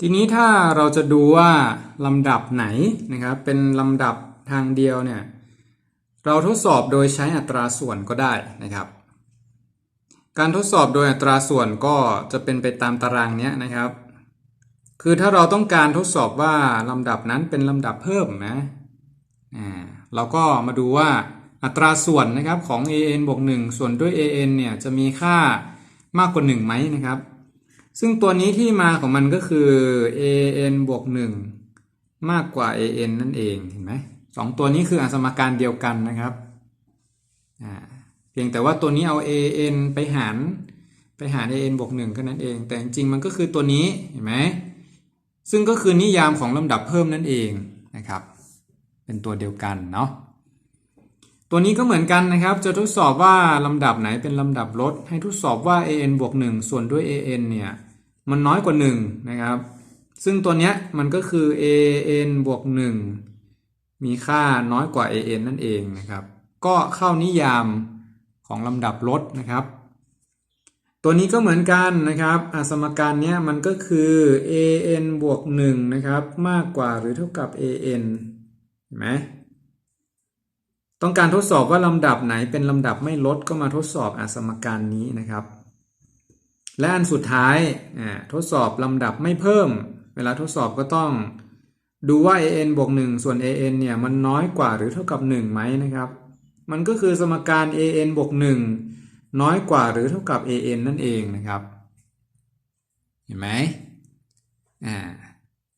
ทีนี้ถ้าเราจะดูว่าลำดับไหนนะครับเป็นลำดับทางเดียวเนี่ยเราทดสอบโดยใช้อัตราส่วนก็ได้นะครับ การทดสอบโดยอัตราส่วนก็จะเป็นไปตามตารางนี้นะครับ คือถ้าเราต้องการทดสอบว่าลำดับนั้นเป็นลำดับเพิ่มนะอ่าเราก็มาดูว่าอัตราส่วนนะครับของ an บวก1ส่วนด้วย an เนี่ยจะมีค่ามากกว่า1ไหมนะครับ ซึ่งตัวนี้ที่มาของมันก็คือ an บวก1มากกว่า an นั่นเองเห็นไหมสองตัวนี้คืออสมการเดียวกันนะครับเพียงแต่ว่าตัวนี้เอา an ไปหารไปหาร an บวก1แค่นั้นเอง แต่จริงๆมันก็คือตัวนี้เห็นไหมซึ่งก็คือนิยามของลำดับเพิ่มนั่นเองนะครับ เป็นตัวเดียวกันเนาะ ตัวนี้ก็เหมือนกันนะครับ จะทดสอบว่าลำดับไหนเป็นลำดับลด ให้ทดสอบว่า an บวก1ส่วนด้วย an เนี่ยมันน้อยกว่า 1 นะครับ ซึ่งตัวเนี้ยมันก็คือ an บวก1มีค่าน้อยกว่า an นั่นเองนะครับ ก็เข้านิยามของลำดับลดนะครับ ตัวนี้ก็เหมือนกันนะครับสมการเนี้ยมันก็คือ an บวก1นะครับ มากกว่าหรือเท่ากับ an เห็นไหม ต้องการทดสอบว่าลำดับไหนเป็นลำดับไม่ลดก็มาทดสอบอสมการนี้นะครับ และอันสุดท้ายทดสอบลำดับไม่เพิ่ม เวลาทดสอบก็ต้องดูว่า an บวก1ส่วน an เนี่ยมันน้อยกว่าหรือเท่ากับ1ไหมนะครับ มันก็คือสมการ an บวก1น้อยกว่าหรือเท่ากับ an นั่นเองนะครับ เห็นไหมอ่า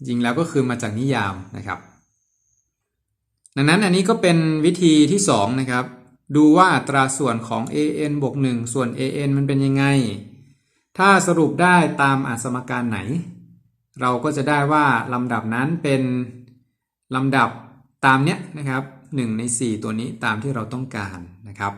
จริงแล้วก็คือมาจากนิยามนะครับ ดังนั้นอันนี้ก็เป็นวิธีที่ 2 นะครับ ดูว่าอัตราส่วนของ an บวก1ส่วน an มันเป็นยังไง ถ้าสรุปได้ตามอาสมการไหน เราก็จะได้ว่าลำดับนั้นเป็นลำดับตามเนี้ยนะครับ1ใน 4 ตัวนี้ตามที่เราต้องการนะครับ